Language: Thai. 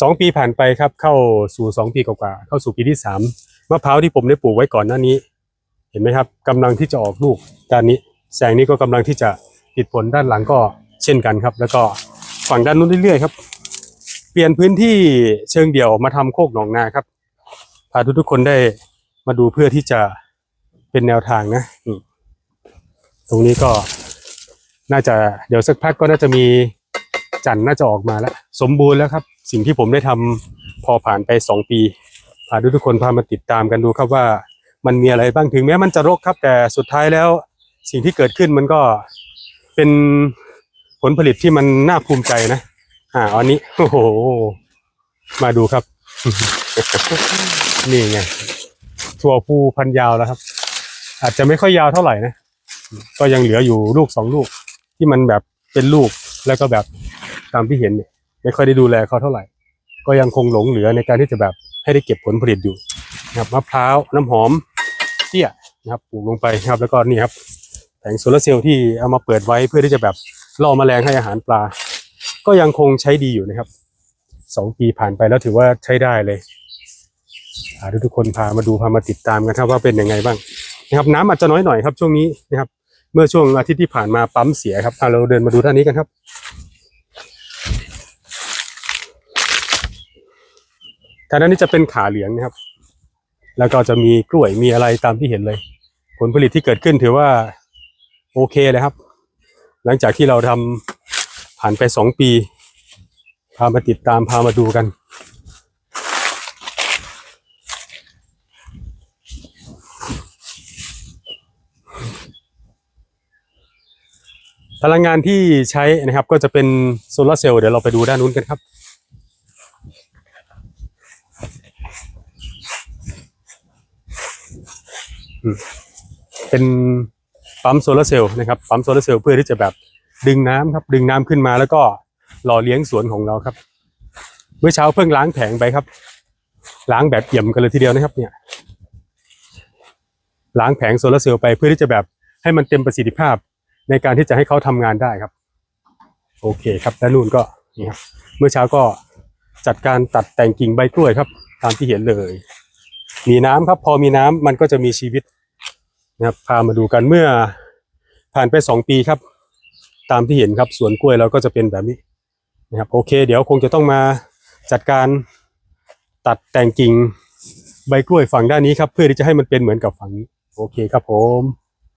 สองปีผ่านไปครับ เข้าสู่สองปีกว่าๆเข้าสู่ปีที่สามมะพร้าวที่ผมได้ปลูกไว้ก่อนหน้านี้ เห็นไหมครับกำลังที่จะออกลูกด้านนี้แสงนี้ก็กำลังที่จะติดผลด้านหลังก็เช่นกันครับ แล้วก็ฝั่งด้านนู้นเรื่อยๆครับ เปลี่ยนพื้นที่เชิงเดี่ยวมาทำโคกหนองนาครับพาทุกๆคนได้มาดูเพื่อที่จะเป็นแนวทางนะตรงนี้ก็น่าจะเดี๋ยวสักพักก็น่าจะมี จันทร์น่าจะออกมาแล้ว สมบูรณ์แล้วครับ สิ่งที่ผมได้ทำพอผ่านไปสองปีพาทุกคนพามาติดตามกันดูครับว่ามันมีอะไรบ้างถึงแม้มันจะรกครับ แต่สุดท้ายแล้ว สิ่งที่เกิดขึ้นมันก็เป็นผลผลิตที่มันน่าภูมิใจนะ อ่าอันนี้โอ้โหมาดูครับ นี่ไงถั่วภูพันยาวแล้วครับ อาจจะไม่ค่อยยาวเท่าไหร่นะ ก็ยังเหลืออยู่ลูกสองลูก ที่มันแบบเป็นลูกแล้วก็แบบ ตามที่เห็นเนี่ยไม่ค่อยได้ดูแลเขาเท่าไหร่ ก็ยังคงหลงเหลือในการที่จะแบบให้ได้เก็บผลผลิตอยู่นะครับมะพร้าวน้ำหอมเตี้ยนะครับปลูกลงไปนะครับแล้วก็นี่ครับแผงโซลาร์เซลล์ที่เอามาเปิดไว้เพื่อที่จะแบบล่อแมลงให้อาหารปลา ก็ยังคงใช้ดีอยู่นะครับสองปีผ่านไปแล้วถือว่าใช้ได้เลยพาทุกคนพามาดูพามาติดตามกันครับว่าเป็นยังไงบ้างนะครับน้ำอาจจะน้อยหน่อยครับช่วงนี้นะครับ เมื่อช่วงอาทิตย์ที่ผ่านมาปั๊มเสียครับเราเดินมาดูด้านนี้กันครับ ทางด้านนี้จะเป็นขาเหลียงนะครับ แล้วก็จะมีกล้วยมีอะไรตามที่เห็นเลย ผลผลิตที่เกิดขึ้นถือว่าโอเคเลยครับ หลังจากที่เราทำผ่านไปสองปี พามาติดตามพามาดูกัน พลังงานที่ใช้นะครับก็จะเป็นโซลาร์เซลล์เดี๋ยวเราไปดูด้านนู้นกันครับ เป็นปั๊มโซลาร์เซลล์นะครับปั๊มโซลาร์เซลล์เพื่อที่จะแบบดึงน้ำครับ ดึงน้ำขึ้นมาแล้วก็หล่อเลี้ยงสวนของเราครับ เมื่อเช้าเพิ่งล้างแผงไปครับ ล้างแบบเอี่ยมกันเลยทีเดียวนะครับ เนี่ย ล้างแผงโซลาร์เซลล์ไปเพื่อที่จะแบบให้มันเต็มประสิทธิภาพในการที่จะให้เขาทำงานได้ครับ โอเคครับและนู่นก็นี่ครับเมื่อเช้าก็จัดการตัดแต่งกิ่งใบกล้วยครับ ตามที่เห็นเลย มีน้ำครับ พอมีน้ำมันก็จะมีชีวิตนะครับพามาดูกันเมื่อผ่านไปสองปีครับ ตามที่เห็นครับสวนกล้วยเราก็จะเป็นแบบนี้นะครับโอเค เดี๋ยวคงจะต้องมาจัดการตัดแต่งกิ่งใบกล้วยฝั่งด้านนี้ครับ เพื่อที่จะให้มันเป็นเหมือนกับฝั่งนี้ โอเคครับผม